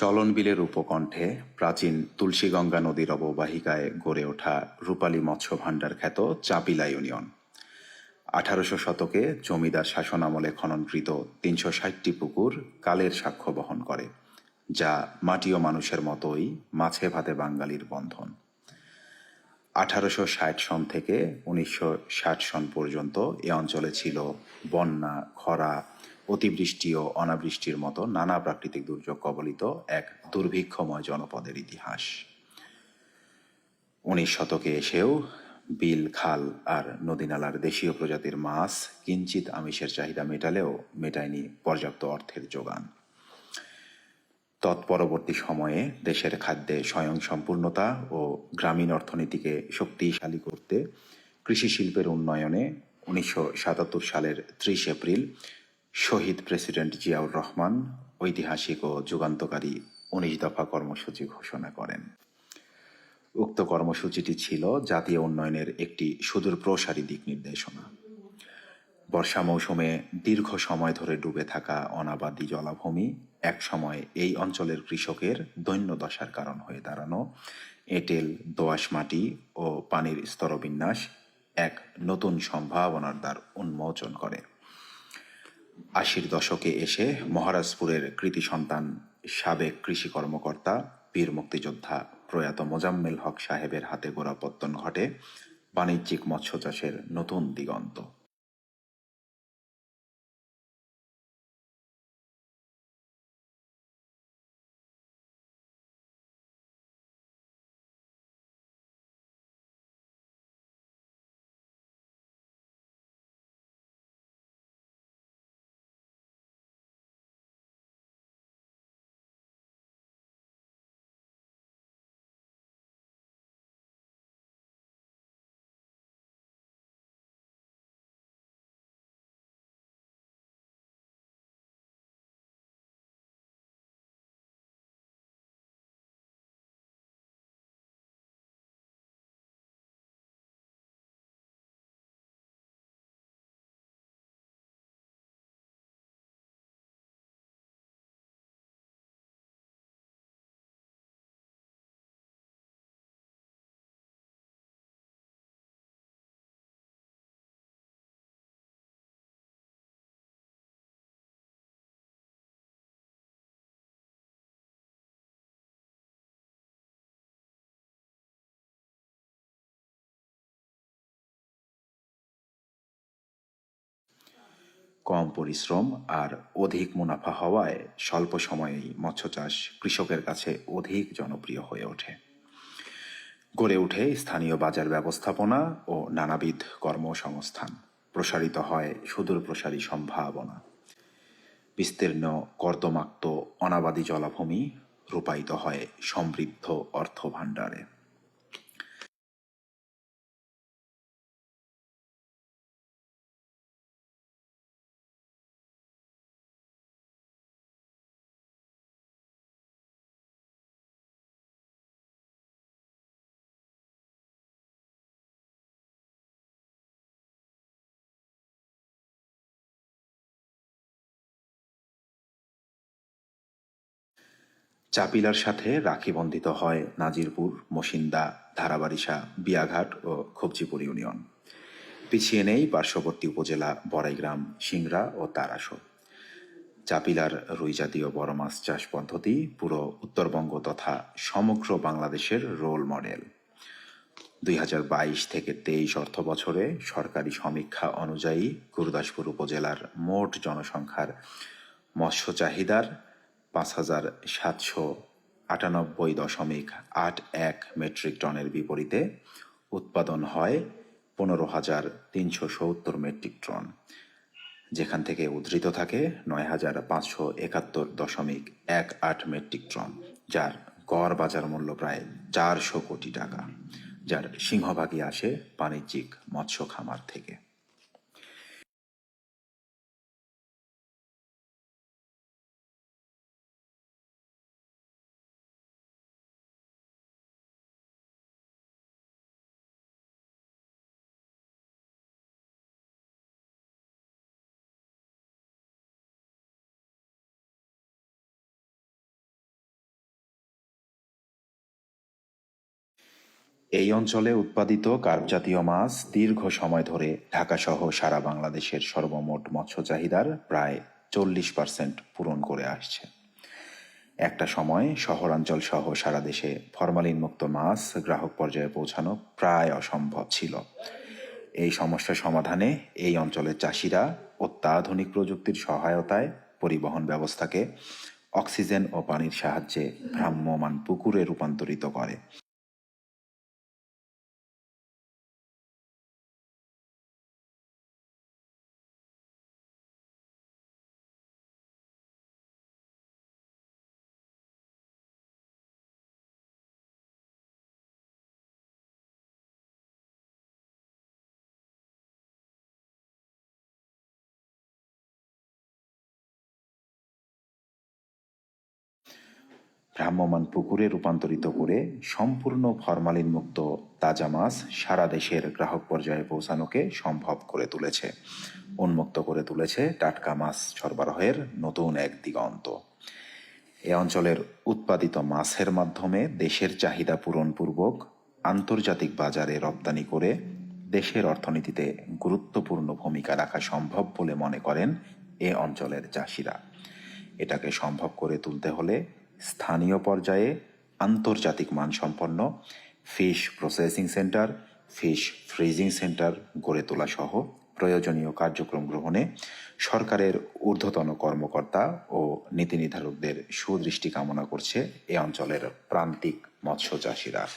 চলনবিলের উপকণ্ঠে প্রাচীন তুলসীগঙ্গা নদীর অববাহিকায় গড়ে ওঠা রূপালী মৎস্য ভাণ্ডার খ্যাত চাপিলা ইউনিয়ন। আঠারোশো শতকে জমিদার শাসনামলে খননকৃত তিনশো ষাটটি পুকুর কালের সাক্ষ্য বহন করে, যা মাটি ও মানুষের মতোই মাছে ভাতে বাঙালির বন্ধন। আঠারোশো ষাট সন থেকে উনিশশো ষাট সন পর্যন্ত এ অঞ্চলে ছিল বন্যা, খরা অতিবৃষ্টি ও অনাবৃষ্টির মতো নানা প্রাকৃতিক দুর্যোগ কবলিত এক দুর্ভিক্ষময় জনপদের ইতিহাস। উনিশ শতকে এসেও বিল, খাল আর নদীনালার দেশীয় প্রজাতির মাছ কিঞ্চিত আমিষের চাহিদা মেটালেও মেটায়নি পর্যাপ্ত অর্থের যোগান। তৎপরবর্তী সময়ে দেশের খাদ্যে স্বয়ংসম্পূর্ণতা ও গ্রামীণ অর্থনীতিকে শক্তিশালী করতে কৃষি শিল্পের উন্নয়নে উনিশশো সাতাত্তর সালের ত্রিশ এপ্রিল শহীদ প্রেসিডেন্ট জিয়াউর রহমান ঐতিহাসিক ও যুগান্তকারী উনিশ দফা কর্মসূচি ঘোষণা করেন। উক্ত কর্মসূচিটি ছিল জাতীয় উন্নয়নের একটি সুদূর প্রসারী দিক নির্দেশনা। বর্ষা মৌসুমে দীর্ঘ সময় ধরে ডুবে থাকা অনাবাদী জলাভূমি এক সময় এই অঞ্চলের কৃষকের দৈন্য দশার কারণ হয়ে দাঁড়ানো, এঁটেল দোআঁশ মাটি ও পানির স্তরবিন্যাস এক নতুন সম্ভাবনার দ্বার উন্মোচন করে। আশির দশকে এসে মহারাজপুরের কৃতি সন্তান, সাবেক কৃষি কর্মকর্তা বীর মুক্তিযোদ্ধা প্রয়াত মোজাম্মেল হক সাহেবের হাতে গোড়াপত্তন ঘটে বাণিজ্যিক মৎস্য চাষের নতুন দিগন্ত। কম পরিশ্রম আর অধিক মুনাফা হওয়ায় স্বল্প সময়েই মৎস্য চাষ কৃষকের কাছে অধিক জনপ্রিয় হয়ে ওঠে। গড়ে ওঠে স্থানীয় বাজার ব্যবস্থাপনা ও নানাবিধ কর্মসংস্থান। প্রসারিত হয় সুদূর প্রসারী সম্ভাবনা। বিস্তীর্ণ কর্দমাক্ত অনাবাদী জলাভূমি রূপায়িত হয় সমৃদ্ধ অর্থ চাপিলার সাথে রাখি বন্ধিত হয় নাজিরপুর, মসিন্দা, ধারাবারিশা, বিয়াঘাট ও খবজিপুর ইউনিয়ন। পিছিয়ে নেই পার্শ্ববর্তী উপজেলা বড়াইগ্রাম, সিংড়া ও তারাসো। চাপিলার রুই জাতীয় বড় মাছ চাষ পদ্ধতি পুরো উত্তরবঙ্গ তথা সমগ্র বাংলাদেশের রোল মডেল। দুই হাজার বাইশ থেকে তেইশ অর্থ বছরে সরকারি সমীক্ষা অনুযায়ী গুরুদাসপুর উপজেলার মোট জনসংখ্যার মৎস্য চাহিদার পাঁচ হাজার সাতশো আটানব্বই দশমিক আট এক মেট্রিক টনের বিপরীতে উৎপাদন হয় পনেরো হাজার তিনশো সত্তর মেট্রিক টন, যেখান থেকে উদ্ধৃত থাকে নয় হাজার পাঁচশো একাত্তর দশমিক এক আট মেট্রিক টন, যার গড় বাজার মূল্য প্রায় চারশো কোটি টাকা, যার সিংহভাগই আসে বাণিজ্যিক মৎস্য খামার থেকে। এই অঞ্চলে উৎপাদিত কার্প জাতীয় মাছ দীর্ঘ সময় ধরে ঢাকাসহ সারা বাংলাদেশের সর্বমোট মৎস্য চাহিদার প্রায় চল্লিশ পার্সেন্ট পূরণ করে আসছে। একটা সময় শহরাঞ্চল সহ সারা দেশে ফরমালিন মুক্ত মাছ গ্রাহক পর্যায়ে পৌঁছানো প্রায় অসম্ভব ছিল। এই সমস্যা সমাধানে এই অঞ্চলের চাষিরা অত্যাধুনিক প্রযুক্তির সহায়তায় পরিবহন ব্যবস্থাকে অক্সিজেন ও পানির সাহায্যে ভ্রাম্যমান পুকুরে রূপান্তরিত করে। ভ্রাম্যমান পুকুরে রূপান্তরিত করে সম্পূর্ণ ফরমালিন মুক্ত তাজা মাছ সারা দেশের গ্রাহক পর্যায়ে পৌঁছানোকে সম্ভব করে তুলেছে। উন্মুক্ত করে তুলেছে টাটকা মাছ সরবরাহের নতুন এক দিগন্ত। এ অঞ্চলের উৎপাদিত মাছের মাধ্যমে দেশের চাহিদা পূরণপূর্বক আন্তর্জাতিক বাজারে রপ্তানি করে দেশের অর্থনীতিতে গুরুত্বপূর্ণ ভূমিকা রাখা সম্ভব বলে মনে করেন এ অঞ্চলের চাষিরা। এটাকে সম্ভব করে তুলতে হলে স্থানীয় পর্যায়ে আন্তর্জাতিক মানসম্পন্ন fish processing center, fish freezing center গড়ে তোলা সহ প্রয়োজনীয় কার্যক্রম গ্রহণে সরকারের ঊর্ধ্বতন কর্মকর্তা ও নীতি নির্ধারকদের সুদৃষ্টি কামনা করছে এ অঞ্চলের প্রান্তিক মৎস্য চাষিরা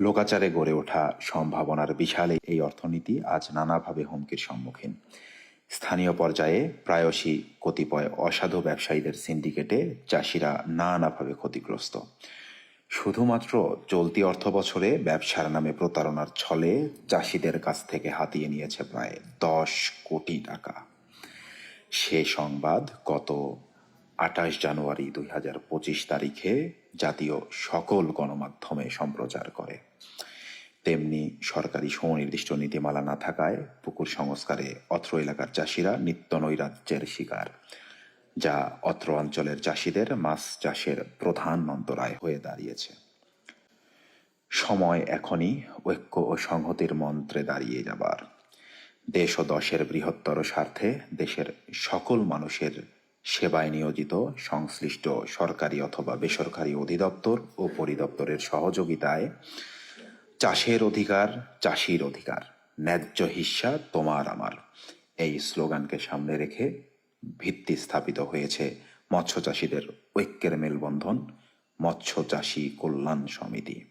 লোকাচারে গড়ে ওঠা সম্ভাবনার বিশাল এই অর্থনীতি আজ নানাভাবে হুমকির সম্মুখীন। স্থানীয় পর্যায়ে প্রায়শই কতিপয় অসাধু ব্যবসায়ীদের সিন্ডিকেটে চাষিরা নানাভাবে ক্ষতিগ্রস্ত। শুধুমাত্র চলতি অর্থ বছরে ব্যবসার নামে প্রতারণার ছলে চাষিদের কাছ থেকে হাতিয়ে নিয়েছে প্রায় দশ কোটি টাকা। সে সংবাদ গত আঠাশ জানুয়ারি দুই হাজার পঁচিশ তারিখে জাতীয় সকল গণমাধ্যমে সম্প্রচার করে। তেমনি সরকারি সুনির্দিষ্ট নীতিমালা না থাকায় পুকুর সংস্কারে অত্র এলাকার চাষিরা নিত্য নৈরাজ্যের শিকার, যা অত্র অঞ্চলের চাষিদের মাছ চাষের প্রধান অন্তরায় হয়ে দাঁড়িয়েছে। সময় এখনই ঐক্য ও সংহতির মন্ত্রে দাঁড়িয়ে যাবার। দেশ ও দশের বৃহত্তর স্বার্থে দেশের সকল মানুষের সেবায় নিয়োজিত সংশ্লিষ্ট সরকারি অথবা বেসরকারি অধিদপ্তর ও পরিদপ্তরের সহযোগিতায় চাষের অধিকার, চাষির অধিকার। ন্যায্য হিস্যা তোমার আমার। এই স্লোগানকে সামনে রেখে ভিত্তি স্থাপিত হয়েছে মৎস্য চাষিদের ঐক্যের মেলবন্ধন মৎস্য চাষী কল্যাণ সমিতি।